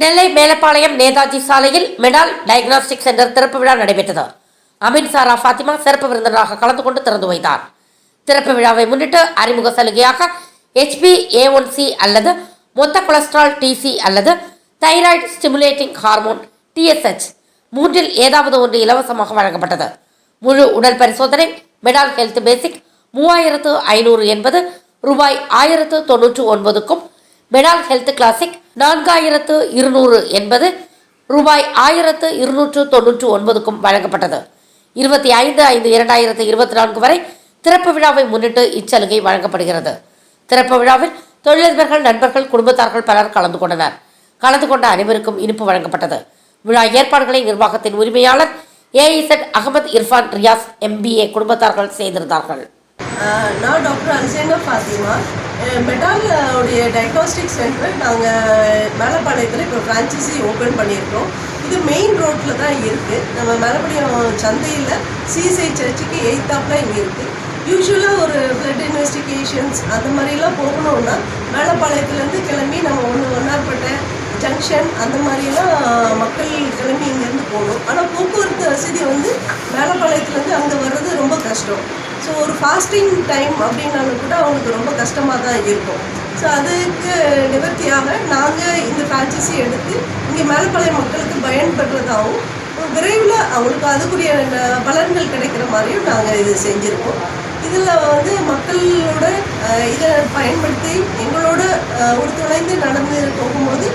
நெல்லை மேலப்பாளையம் நேதாஜி சாலையில் medal diagnostic centre திறப்பு விழா நடைபெற்றது. அமீன் சாரா ஃபாத்திமா சிறப்பு விருந்தினராக கலந்து கொண்டு திறந்து வைத்தார். திறப்பு விழாவை முன்னிட்டு அறிமுக சலுகையாக ஹெச்பி ஏ ஒன் சி அல்லது மொத்த கொலஸ்ட்ரால் டிசி அல்லது தைராய்டு ஸ்டிமுலேட்டிங் ஹார்மோன் டிஎஸ்ஹெச் மூன்றில் ஏதாவது ஒன்று இலவசமாக வழங்கப்பட்டது. முழு உடல் பரிசோதனை மெடால் ஹெல்த் பேசிக் மூவாயிரத்து ஐநூறு என்பது ரூபாய் ஆயிரத்து தொன்னூற்று ஒன்பதுக்கும் பெனால் ஹெல்த் கிளாசிக் நான்காயிரத்து இருநூறு என்பது ரூபாய் ஆயிரத்து இருநூற்று தொன்னூற்று ஒன்பதுக்கும் வழங்கப்பட்டது. இருபத்தி ஐந்து ஐந்து இரண்டாயிரத்து இருபத்தி நான்கு வரை திறப்பு விழாவை முன்னிட்டு இச்சலுகை வழங்கப்படுகிறது. திறப்பு விழாவில் தொழிலதிபர்கள் நண்பர்கள் குடும்பத்தார்கள் பலர் கலந்து கொண்டனர். கலந்து கொண்ட அனைவருக்கும் இனிப்பு வழங்கப்பட்டது. விழா ஏற்பாடுகளை நிர்வாகத்தின் உரிமையாளர் A Z Ahmed Irfan Riyaz MBA குடும்பத்தார்கள் செய்திருந்தார்கள் நான் doctor Alsena Fathima. Ah diagnostic centre நாங்கள் மேலப்பாளையத்தில் இப்போ ஃப்ரான்ச்சைசி ஓப்பன் பண்ணியிருக்கோம். இது மெயின் ரோட்டில் தான் இருக்குது நம்ம மேலப்பாளையம் சந்தையில் சிஎஸ்ஐ சர்ச்சுக்கு எயித்தாப்பில் இங்கே இருக்குது யூஸ்வலாக ஒரு பிளட் இன்வெஸ்டிகேஷன்ஸ் அந்த மாதிரிலாம் போகணுன்னா மேலப்பாளையத்துலேருந்து கிளம்பி நம்ம ஒன்று ஒன்னார்பேட்டை ஜங்ஷன் அந்த மாதிரிலாம் மக்கள் கிளம்பி இங்கேருந்து போகணும். ஆனால் போக்குவரத்து வசதி வந்து மேலப்பாளையத்துலேருந்து அங்கே வர்றது ரொம்ப கஷ்டம். ஸோ ஒரு ஃபாஸ்டிங் டைம் அப்படின்னாலும் கூட அவங்களுக்கு ரொம்ப கஷ்டமாக தான் இருக்கும். ஸோ அதுக்கு நிவர்த்தியாக நாங்கள் இந்த ஃப்ரான்ச்சைசி எடுத்து இங்கே மேலப்பாளையம் மக்களுக்கு பயன்படுறதாகவும் விரைவில் அவங்களுக்கு அதுக்குரிய ந- பலன்கள் கிடைக்கிற மாதிரியும் நாங்கள் இது செஞ்சுருக்கோம். இதில் வந்து மக்களோட இதை பயன்படுத்தி எங்களோட ஒரு ஒருங்கிணைந்து நடந்து போகும்போது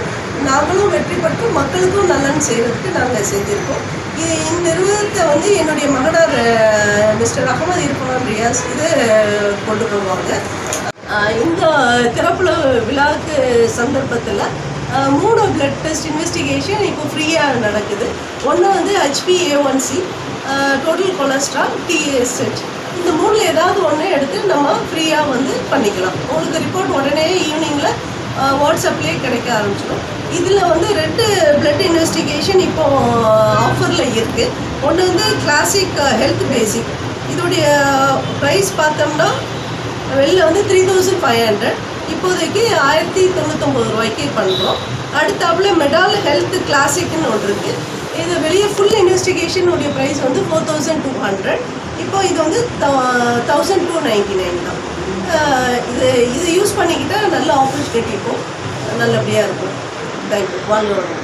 நாங்களும் வெற்றி பெற்று மக்களுக்கும் நலன் செய்கிறதுக்கு நாங்கள் செஞ்சுருக்கோம் இது இந்த நிறுவனத்தை வந்து என்னுடைய மகனார் மிஸ்டர் அகமது இருப்பான் ரியாஸ் இது கொண்டு போவாங்க இந்த திறப்புல விழாவுக்கு சந்தர்ப்பத்தில் மூணு பிளட் டெஸ்ட் இன்வெஸ்டிகேஷன் இப்போ ஃப்ரீயாக நடக்குது. ஒன்று வந்து HBA one C total cholesterol TSH இந்த மூணில் ஏதாவது ஒன்று எடுத்து நம்ம ஃப்ரீயாக வந்து பண்ணிக்கலாம். உங்களுக்கு ரிப்போர்ட் உடனே ஈவினிங்கில் வாட்ஸ்அப்லேயே கிடைக்க ஆரம்பிச்சிடும். இதில் வந்து ரெண்டு பிளட் இன்வெஸ்டிகேஷன் இப்போ ஆஃபரில் இருக்குது ஒன்று வந்து கிளாசிக் ஹெல்த் பேசிக் இதோடைய ப்ரைஸ் பார்த்தோம்னா வெளில வந்து த்ரீ தௌசண்ட் ஃபைவ் ஹண்ட்ரட் இப்போதைக்கு ஆயிரத்தி தொண்ணூத்தொம்பது ரூபாய்க்கு பண்ணுறோம் அடுத்தாப்புல மெடால் ஹெல்த் கிளாசிக்னு ஒன்று இருக்குது இது வெளியே ஃபுல் இன்வெஸ்டிகேஷனுடைய ப்ரைஸ் வந்து ஃபோர் தௌசண்ட் டூ ஹண்ட்ரட் இப்போ இது வந்து தௌசண்ட் டூ நைன்டி நைன் தான். இது இது யூஸ் பண்ணிக்கிட்டால் நல்ல ஆப்பர்ச்சுனிட்டி இருக்கும். நல்லபடியாக இருக்கும். தேங்க்யூ வாங்க வாங்க